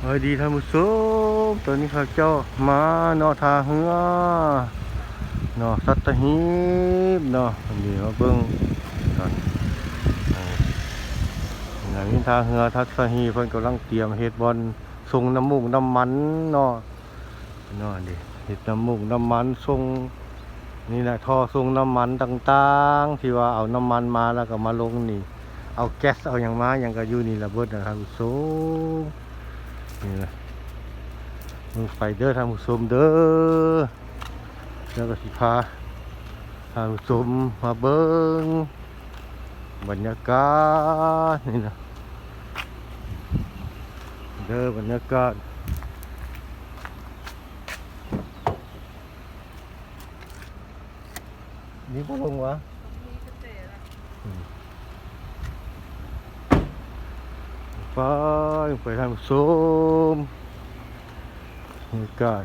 สวัสดีท่านผู้ชมตอนนี้ข้าเจ้ามาเนาะทาเหือเนาะสัตหีบเนาะอันนี้มาเบิ่งกันเอออย่างนี้ทาเหือทัศหีบเพิ่นกำลังเตรียมเฮ็ดบอลส่งน้ำมูกน้ำมันเนาะเนาะดิเฮ็ดน้ำมูกน้ำมันส่งนี่แหละท่อส่งน้ำมันต่างๆ ที่ว่าเอาน้ำมันมาแล้วก็มาลงนี่ เอาแก๊สเอาอย่างมาอย่างก็อยู่นี่ระเบิดนะครับผู้ มนี่นะมือไฟเด้อทางผู้ชมเด้อแล้วก็สิพาทางผู้ชมมาเบิ้งบรรยากาศนี่นะเด้อบรรยากาศนี่ก็ลงวะ ไปไปทางผู้มบรรยากาศ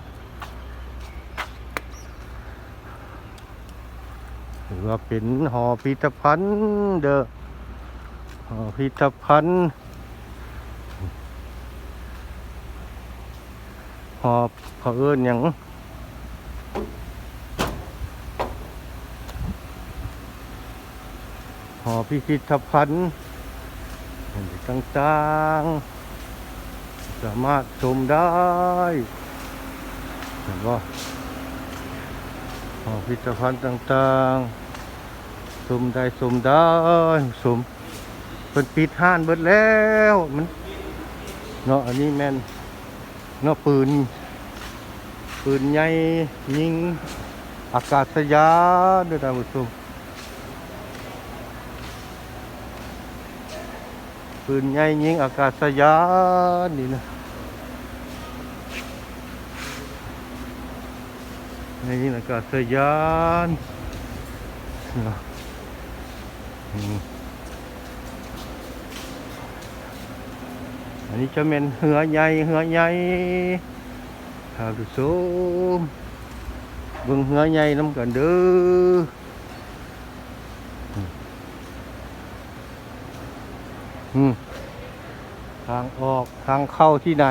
ถือว่าเป็นหอพิพิธภัณฑ์เด้อหอพิพิธภัณฑ์หอเขาเอิ้นหยังหอพิพิธภัณฑ์ ต่างๆ สามารถชมได้เห็นว่าพิพิธภัณฑ์ต่างๆ ชมได้ชมได้ชมเป็นปิดห้านเบิดแล้วมันเนาะอันนี้แม่นเนาะปืน ปืนใหญ่ยิงอากาศยานด้วยท่านผู้ชม ปืนใหญ่ยิงอากาศยานนี่นะในยิงอากาศยานเนาะอืมอันนี้จะเป็นเหือใหญ่เหือใหญ่ท่านผู้ชมเบิ่งเหือใหญ่น้ำกันเด้ออืมอืม ทางออกทางเข้าที่ไหน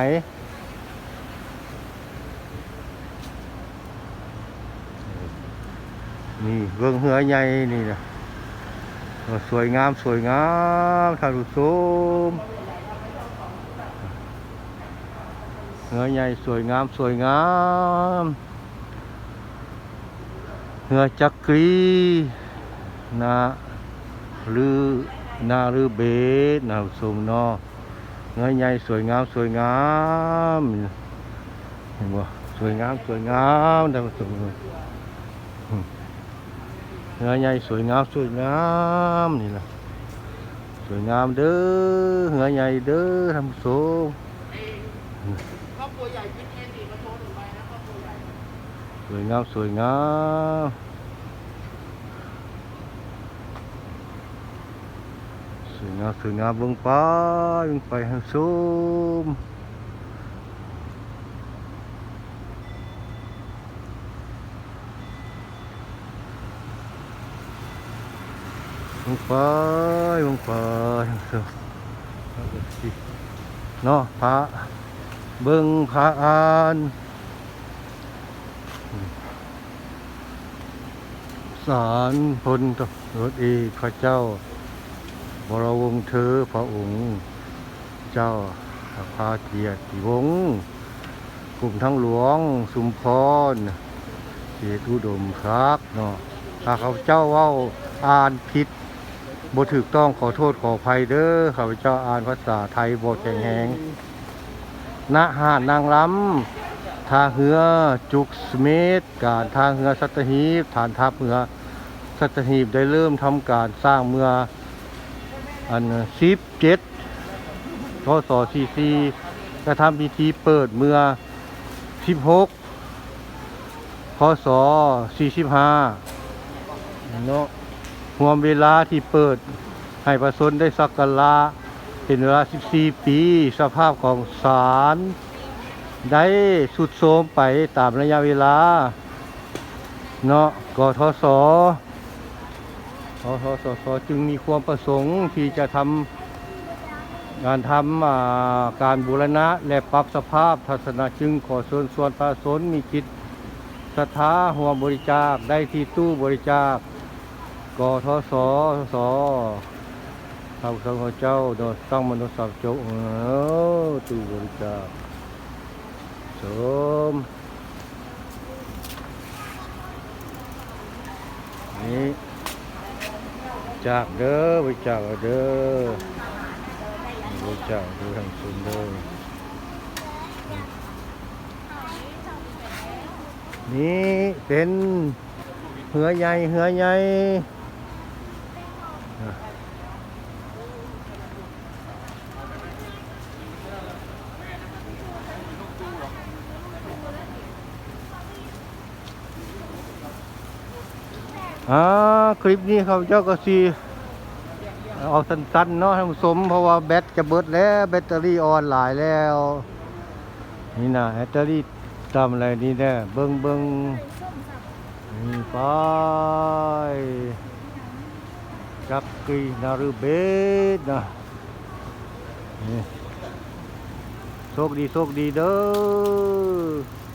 นี่เบื้องเหือใหญ่นี่นะสวยงามสวยงามทานผู้ชมเหือใหญ่สวยงามสวยงามเหือจักรีนาหรือ นาหรือเบสนะท่านผู้ชมเนาะเหือใหญ่สวยงามสวยงามเห็นบ่สวยงามสวยงามท่านผู้ชมเนื้อใหญ่สวยงามสวยงามนี่แหละสวยงามเด้อเนื้อใหญ่เด้อทำโซครอบครัวใหญ่คิดเองดิมาโชว์หนึ่งใบนะครอบครัวใหญ่สวยงามสวยงาม วยงามสวยงามเบิ่งไปเบิ่งไปทำโซมเบิ่งไปเบิ่งไปทำโซมเนาะพระเบิ่งพระอานศาลพลตรวจเอกพระเจ้า วรวงศ์เธอพระองค์ เจ้าพาเกียรติวงศ์กลุ่มทั้งหลวงสุมพรเกียรติอุดมครับเนาะถ้าเขาเจ้าว่าอ่านผิดบ่ถูกต้องขอโทษขออภัยเด้อข้าพเจ้าอ่านภาษาไทยบ่แข็งแรงณหาดนางล้ำท่าเรือจุกสเมธการท่าเรือสัตหีบฐานทัพเรือสัตหีบได้เริ่มทำการสร้างเมื่อ อันสิบเจ็ดพศซีซีกระทำพิธีเปิดเมื่อสิบหกพศสี่สิบห้าเนาะรวมเวลาที่เปิดให้ประชาชนได้สักการะเป็นเวลา 14 ปี สภาพของศาลได้สุดโทมไปตามระยะเวลา เนาะกทศ กทศสจึงมีความประสงค์ที่จะทำงานทำการบูรณะและปรับสภาพทัศนจึงขอเชิญชวนประชาชนมีจิตศรัทธาหัวบริจาคได้ที่ตู้บริจาคกทศสทางสังฆเจ้าโดยตั้งมนุษย์สัจจุเออตู้บริจาคสมนี่ จากเด้อบริจาคเอาเด้อบริจาคดูทางซุนเด้อนี่เป็นเหือใหญ่เหือใหญ่ อ่าคลิปนี้เขาเจ้าก็สีเอาสั้นๆเนาะท่านผู้ชมเพราะว่าแบตจะเบิดแล้วแบตเตอรี่ออนหลายแล้ว นี่นะแบตเตอรี่ทำอะไรนี่แน่เบิ้งเบิ้งนี่ไปจับกีนารุเบศนะโชคดีโชคดีเด้อ